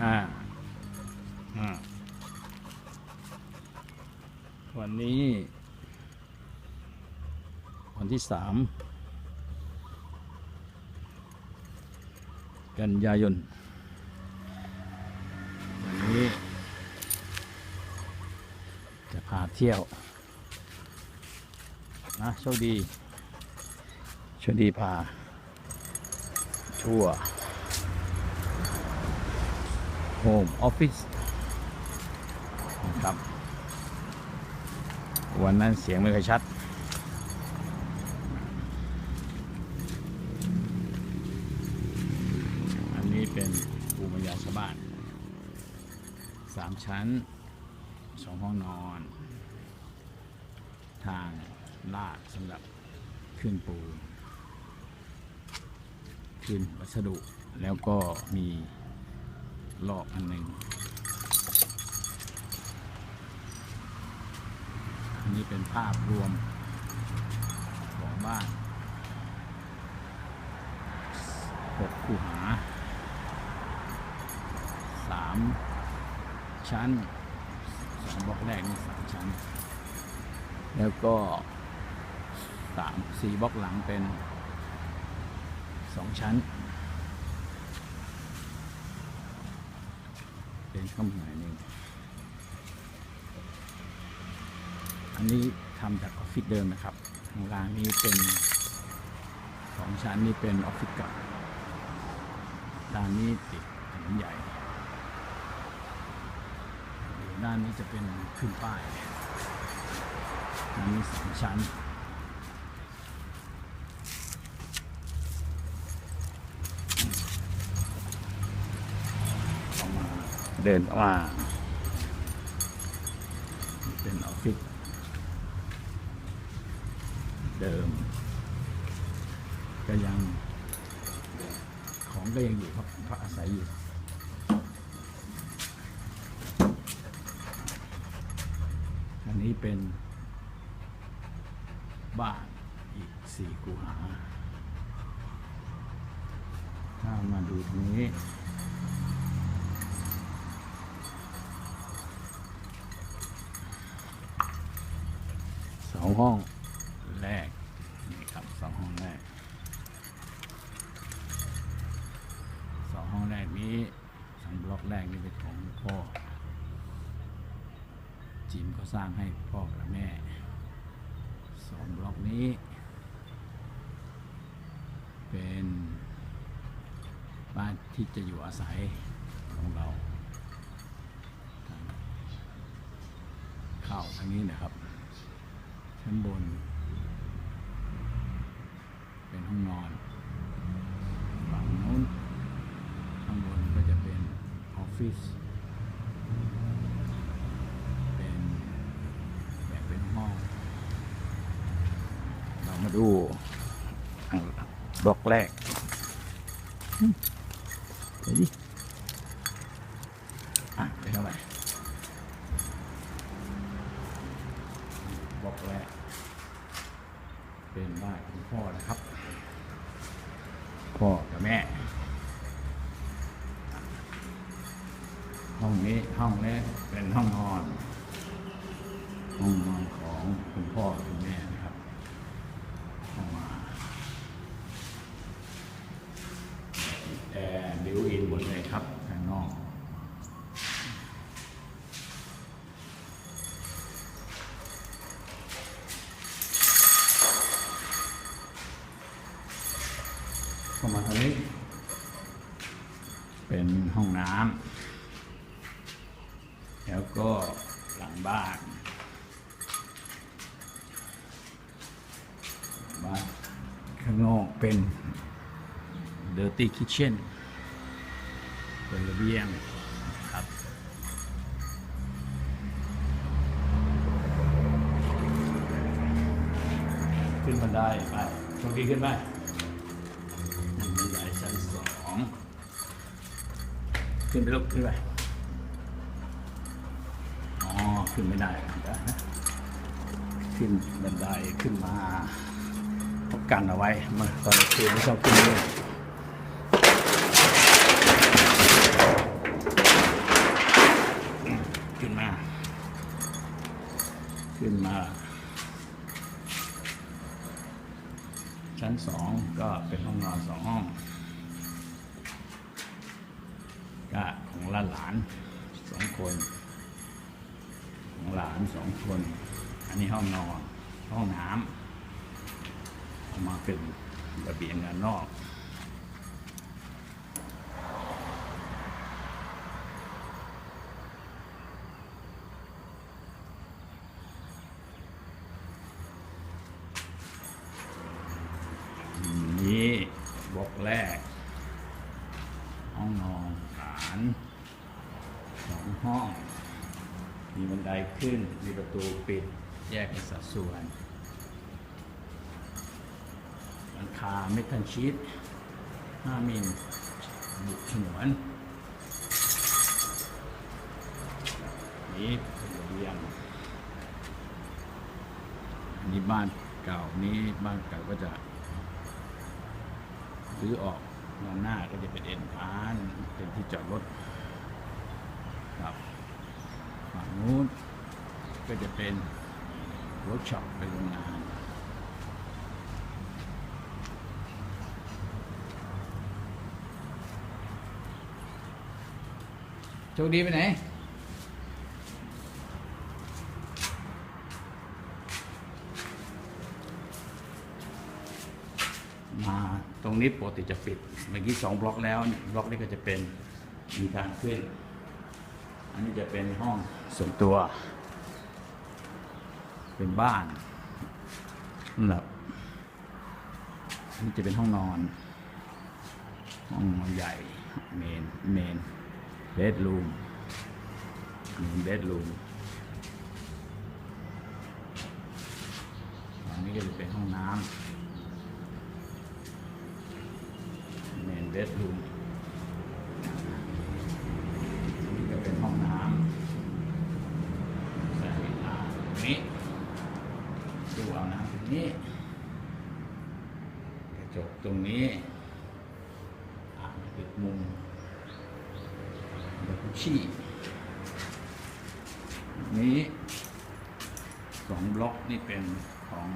อ่าอ่าวันนี้ วันที่สามกันยายน วันนี้ จะพาเที่ยว นะโชคดีโชคดีพา ทั่ว โฮมออฟฟิศนะครับ วันนั้นเสียงไม่ค่อยชัด อันนี้เป็นภูมิปัญญาชาวบ้านสามชั้นสองห้องนอน ทางลาดสำหรับขึ้นปูนขึ้นวัสดุแล้วก็มี รอบอันหนึ่งอันนี้เป็นภาพรวมของบ้านหกคูหาสามชั้นสองบล็อกแรกนี่สามชั้น แล้วก็สามสี่บล็อกหลังเป็นสองชั้น็นข้างในนึงอันนี้ทำจากออฟฟิศเดิมนะครับข้างล่างนี้เป็นสองชั้นนี่เป็นออฟฟิศเก่าด้านนี้ติดถนนใหญ่ด้านนี้จะเป็นขึ้นป้ายอันนี้สองชั้น เดินออกมา เป็นออฟฟิศเดิม ก็ยังของก็ยังอยู่ครับพักอาศัยอยู่อันนี้เป็นบ้านอีกสี่กูหา ถ้ามาดูตรงนี้ สอง ห้อง แรก นี่ครับสองห้องแรกสองห้องแรกนี้สองบล็อกแรกนี่เป็นของพ่อ จิมก็สร้างให้พ่อกับแม่สองบล็อกนี้ เป็นบ้านที่จะอยู่อาศัยของเรา เข้าทางนี้นะครับ ชั้นบน เป็นห้องนอนฝั่งนู้นข้างบนก็จะเป็นออฟฟิศเป็นแบ่งเป็นห้อง เรามาดูบล็อกแรกไปดิอะไปเท่าไหร่ บอกแรกเป็นบ้านของพ่อนะครับ พ่อกับแม่ ห้องนี้ห้องนี้เป็นห้องนอน ห้องนอนของคุณพ่อคุณแม่นะครับเข้ามาแอร์บิวอินหมดเลย ครับข้างนอก เข้ามาตรงนี้ เป็นห้องน้ำแล้วก็หลังบ้านบ้านข้างนอกเป็น dirty kitchen เป็นระเบียงครับ ขึ้นบันไดไปโชคดีขึ้นไปบันไดชั้นสองขึ้นไปลูกขึ้นไปอ๋อขึ้นไม่ได้เดี๋ยวนะขึ้นบันไดขึ้นมาเขากันเอาไว้มาตอนคืนไม่ชอบขึ้นเลย ขึ้นมา ชั้นสองก็เป็นห้องนอนสองห้องก็ของลาหลานสองคน ของหลานสองคน อันนี้ห้องนอนห้องน้ำเอามาเป็นระเบียงด้านนอก นี้บล็อกแรก ห้องนอนฐานสองห้อง มีบันไดขึ้น มี ประตูปิด แยกเป็นสัดส่วนหลังคาเมทัลชีต5มิลบุกฉนวน นี้เป็นระเบียงอันนี้บ้านเก่านี้บ้านเก่าก็จะซื้อออกด้านหน้าก็จะเป็นเอ็นพานเป็นที่จอดรถครับฝั่งนู้น ก็จะเป็นรถช็อปเป็นโรงงานโชคดีไปไหนมาตรงนี้ปกติจะปิด เมื่อกี้สองบล็อกแล้วบล็อกนี้ก็จะเป็นมีทางขึ้น อันนี้จะเป็นห้องส่วนตัว เป็นบ้านนั่นแหละอันนี่จะเป็นห้องนอน ห้องนอนใหญ่ เมน เมน เบดรูมเมนเบดรูมอันนี้ก็จะเป็นห้องน้ำเมนเบดรูมนี่ก็เป็นห้องน้ำใส่น้ำตรงนี้ดูเอาน้ำตรงนี้ กระจก ตรงนี้อ่างปิดมุมแล้วก็ชี้นี้สองบล็อกนี่เป็นของ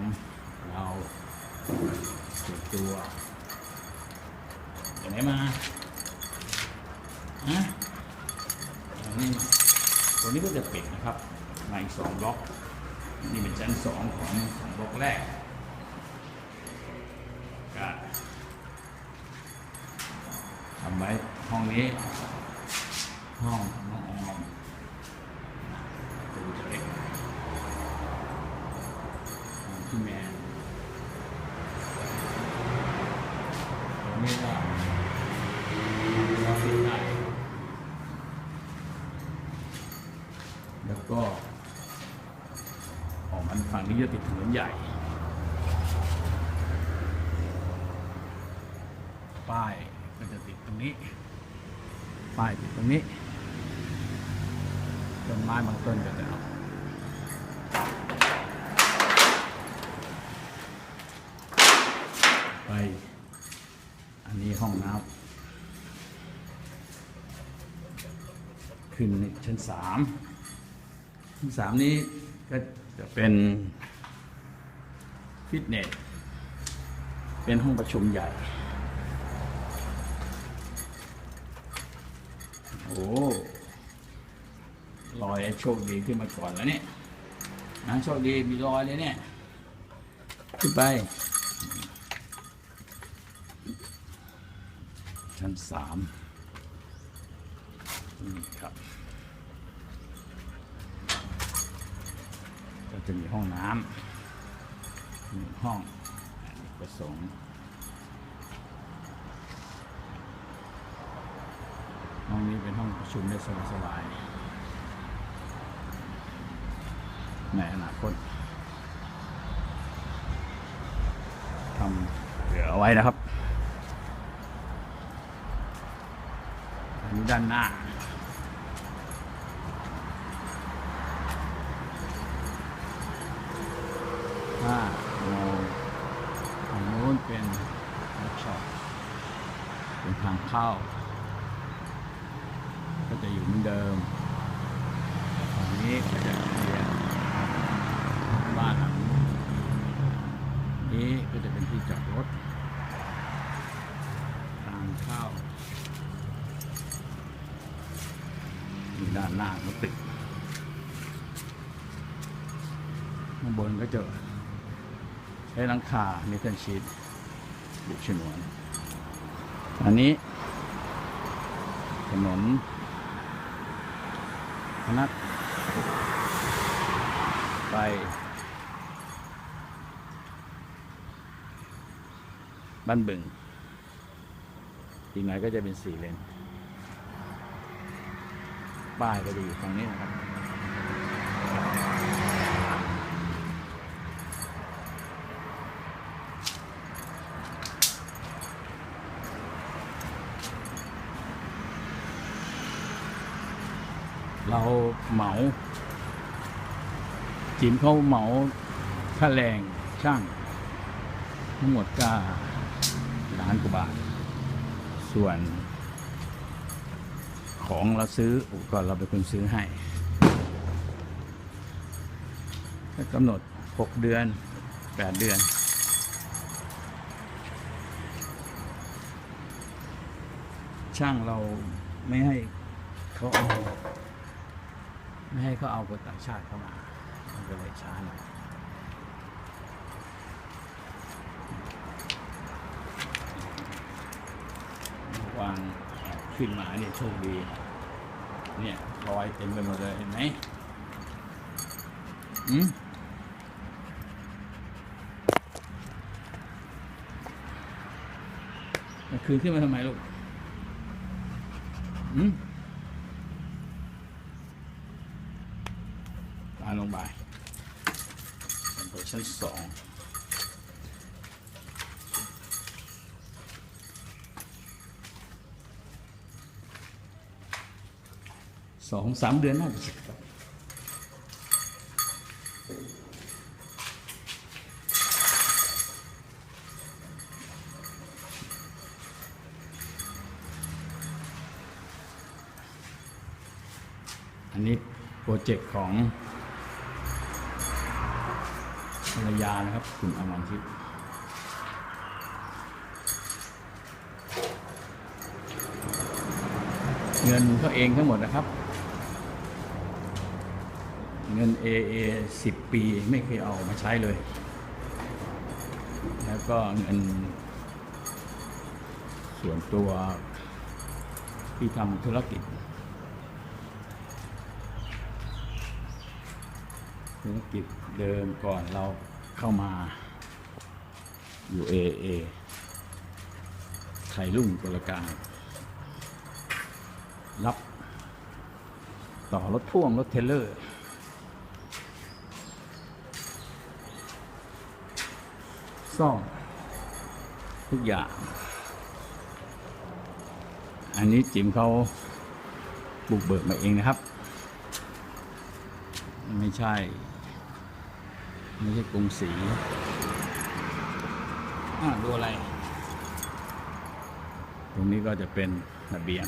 เราส่วนตัวจากไหนมาฮะอันนี้ตัวนี้ก็จะปิดนะครับมาอีกสองบล็อก นี่เป็นชั้นสองของของบล็อกแรกทำ ไว้ห้องนี้ ห้องน้องออมดูจะเล็กห้องพี่แมนตรงนี้ก็เราปิดได้ แล้วก็ ออกมันฝั่งนี้จะติดถนนใหญ่ ป้ายก็จะติดตรงนี้ ป้ายติดตรงนี้ ต้นไม้บางต้นก็จะเอาไป อันนี้ห้องน้ำ ขึ้นชั้นสามชั้นสามนี้ก็จะเป็นฟิตเนส เป็นห้องประชุมใหญ่ โอ้ลอยโชคดีขึ้นมาก่อนแล้วเนี่ยนะโชคดีมีรอยเลยเนี่ย ขึ้นไป ชั้นสาม ครับก็จะมีห้องน้ำหนึ่งห้องประสงค์ห้องนี้เป็นห้องประชุมได้สบายๆในอนาคตทำเหลือเอาไว้นะครับอันนี้ด้านหน้าางเข้า ก็จะอยู่เหมือนเดิมฝั่งนี้ก็จะเปลี่ยนบ้านหลังนี้ก็จะเป็นที่จอดรถทางเข้าอยู่ด้านหน้ามันติดข้างบนก็เจอใช้หลังคาเนตันชีดูชิ้นวน อันนี้ ถนนพนักไปบ้านบึงอีกหน่อยก็จะเป็นสี่เลน ป้ายก็จะอยู่ฝั่งนี้นะครับ เราเหมา จิมเขาเหมาค่าแรงช่าง ทั้งหมดก็ล้านกว่าบาท ส่วน ของเราซื้ออุปกรณ์เราเป็นคนซื้อให้ก็กำหนด 6 เดือน 8 เดือน ช่างเราไม่ให้เขาเอา ไม่ให้เขาเอาคนต่างชาติเข้ามา ก็เลยช้าหน่อยวางขึ้นมาเนี่ยโชคดี เนี่ยรอยเต็มไปหมดเลยเห็นไหมอืมคืนขึ้นมาทำไมลูกอืมตามลงไป เป็นตัวชั้นสองสองสามเดือนน่าจะเสร็จครับอันนี้โปรเจกต์ของ รยานะครับคุณอมรทิพย์เงินเขาเองทั้งหมดนะครับ เงิน AA สิบปีไม่เคยเอามาใช้เลย แล้วก็เงิน ส่วนตัวที่ทำธุรกิจธุรกิจเดิมก่อนเรา เข้ามาอยู่ AA ไทยรุ่งกลการ รับ ต่อรถพ่วง รถเทเลอร์ ซ่อม ทุกอย่าง อันนี้จิมเขาบุกเบิกมาเองนะครับ ไม่ใช่ ไม่ใช่กรุงศรีอ่าดูอะไร ตรงนี้ก็จะเป็นระเบียง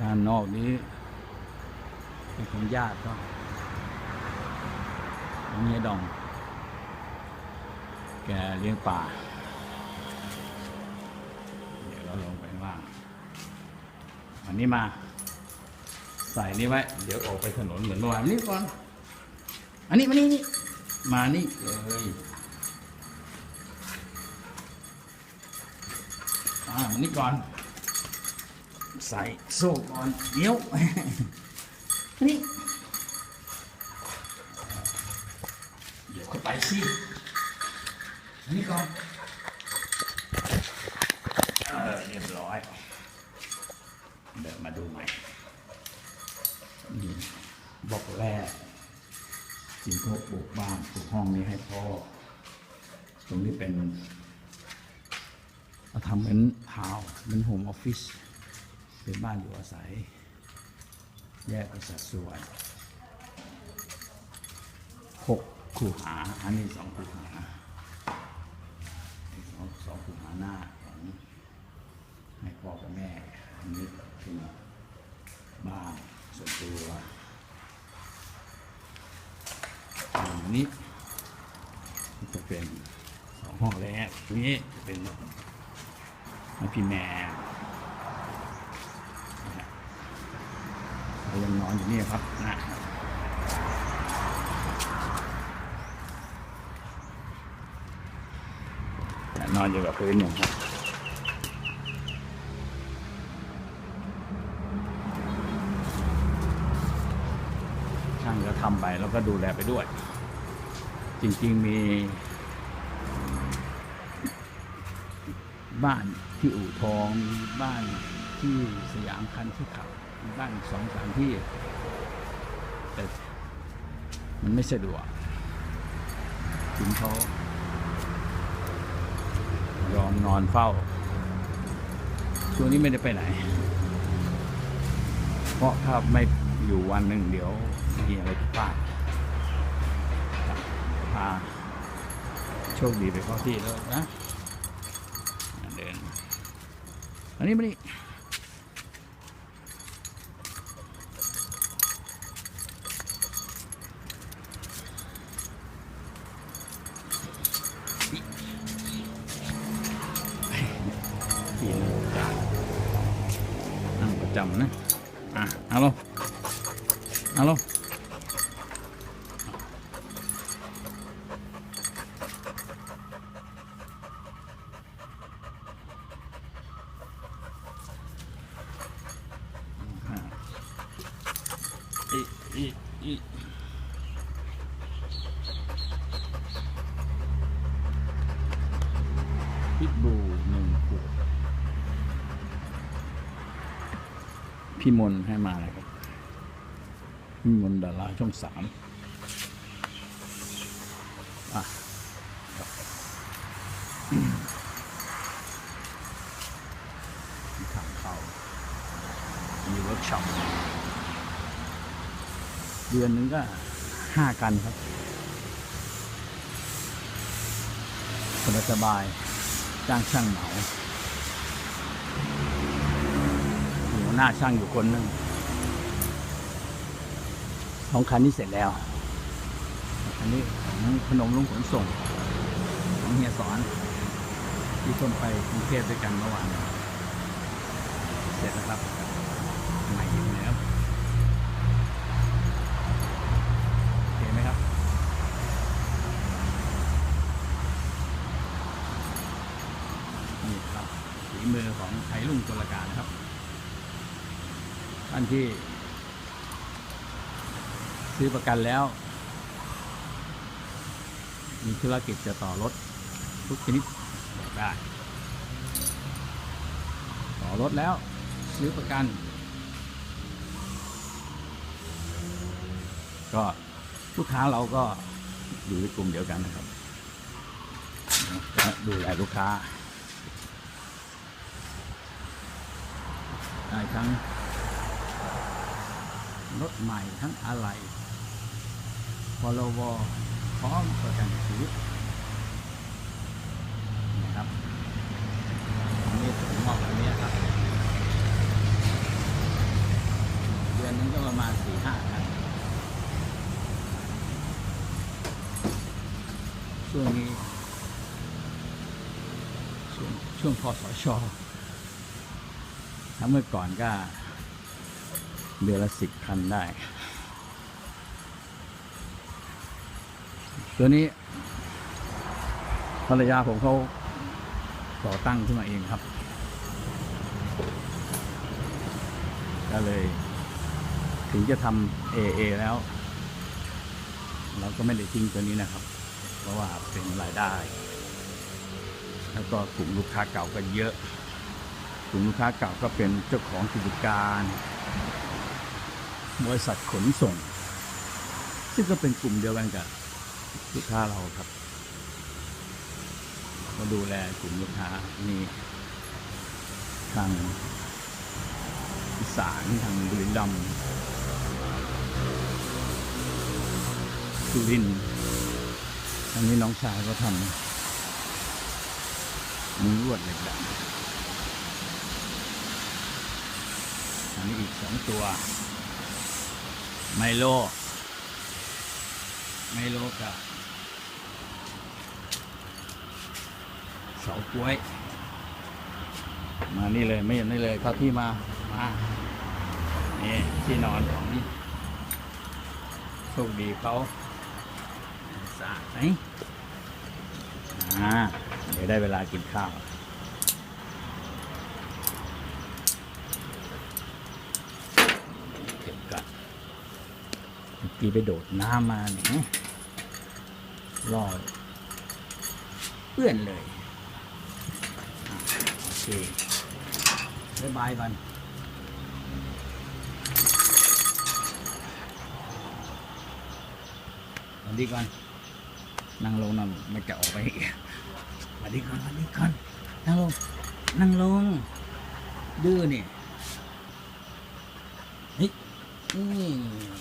ด้านนอกนี้ เป็นของญาติก็ของเมียดอง แกเลี้ยงปลาเดี๋ยวเราลงไปข้างล่างอันนี้มา ใส่นี่ไว้ เดี๋ยวออกไปถนนเหมือนเมื่อวานนี่ก่อน อันนี้มานี่นี่มานี่เลยอ่ามานี่ก่อน ใส่โซ่ก่อนเดี๋ยวนี่เดี๋ยวเข้าไปสิอันนี้ก่อนเออเรียบร้อยเดี๋ยวมาดูใหม่นี่บอกแรก จิมพกปลูกบ้านปลูกห้องนี้ให้พ่อ ตรงนี้เป็นเราทำเหมือนทาวเหมือนโฮมออฟฟิศเป็นบ้านอยู่อาศัย แยกเป็นสัดส่วนหกคูหา อันนี้สองคูหาสองสองคูหาหน้าของให้พ่อกับแม่ อันนี้เป็นบ้านส่วนตัวอั นนี้จะเป็นตรงนี้เป็นน้องพี่แม่เรายังนอนอยู่นี่ครับนะนอนอยู่กับพื้นอยู่ครับช่างก็ทำไปแล้วก็ดูแลไปด้วย จริง ๆ มีบ้านที่อู่ทองมีบ้านที่สยามคันที่ขับมีบ้านสองสามที่ แต่มันไม่สะดวกถึงเขายอมนอนเฝ้า ช่วงนี้ไม่ได้ไปไหน เพราะถ้าไม่อยู่วันหนึ่งเดี๋ยวมีอะไรผิดพลาด พาโชคดีไปเข้าที่แล้วนะเดินอันนี้มานี่ที่นั่งประจำนะ อะ เอาลงเอาลงอะอีอีอีพิทบูหนึ่งขวดพี่ม นต์ให้มาเลยครับพี่มนต์ดาราช่องสามอะครับมีทางเข้ามีเวิร์กช็อปเดือนหนึงก็ห้ากันครับสบายสบายจ้างช่างเหมามี หน้าช่างอยู่คนหนึ่งสองคันนี้เสร็จแล้ว อันนี้ของพนมลุงขนส่ง ของเฮียสอน ที่คนไปกรุงเทพด้วยกันเมื่อวาน เสร็จแล้วครับใหม่อยู่แล้วโอเคไหมครับนี่ครับฝีมือของไทยลุงตุลการนะครับ ท่านที่ ซื้อประกันแล้ว มีธุรกิจจะต่อรถทุกชนิดบอกได้ ต่อรถแล้ว ซื้อประกัน ก็ลูกค้าเราก็อยู่ในกลุ่มเดียวกันนะครับดูแลลูกค้าได้ทั้ง รถใหม่ทั้งอะไรพรวพร้อมประกันชีวิตนะครับนนี้ผมมอบอันนี้ครับ เดือนนึงก็ประมาณสี่ห้าคันช่วงนี้ ช่วงช่วงพศชอถ้าเมื่อก่อนก็ เดือนละสิบคันได้ ตัวนี้ภรรยาผมเขาต่อตั้งขึ้นมาเองครับ ก็เลย ถึงจะทำ AA แล้ว เราก็ไม่ได้ทิ้งตัวนี้นะครับ เพราะว่าเป็นรายได้ แล้วก็กลุ่มลูกค้าเก่าก็เยอะ กลุ่มลูกค้าเก่าก็เป็นเจ้าของกิจการ บริษัทขนส่ง ซึ่งก็เป็นกลุ่มเดียวกันกับลูกค้าเราครับมาดูแลกลุ่มลูกค้านี่ทางอีสานทางบุรีรัมย์สุรินทร์อันนี้น้องชายก็ทำมุ้งลวดเหล็กดัดอันนี้อีกสองตัว ไมโล ไมโลกับเสาก้วย มานี่เลยไม่เห็นนี่เลยเข้าที่มา มา นี่ที่นอนของนี่โชคดีเขาสะอาดไหมอ่าเดี๋ยวได้เวลากินข้าว เก็บกันเมื่อ กี้ไปโดดน้ำมาเนี่ยรอดเปื้อนเลยโอเคบ๊ายบายกันสวัสดีก่อนนั่งลงนะไม่จะออกไปอีกสวัสดีก่อนสวัสดีก่อนนั่งลงนั่งลง ดื้อเนี่เฮ้ยนี่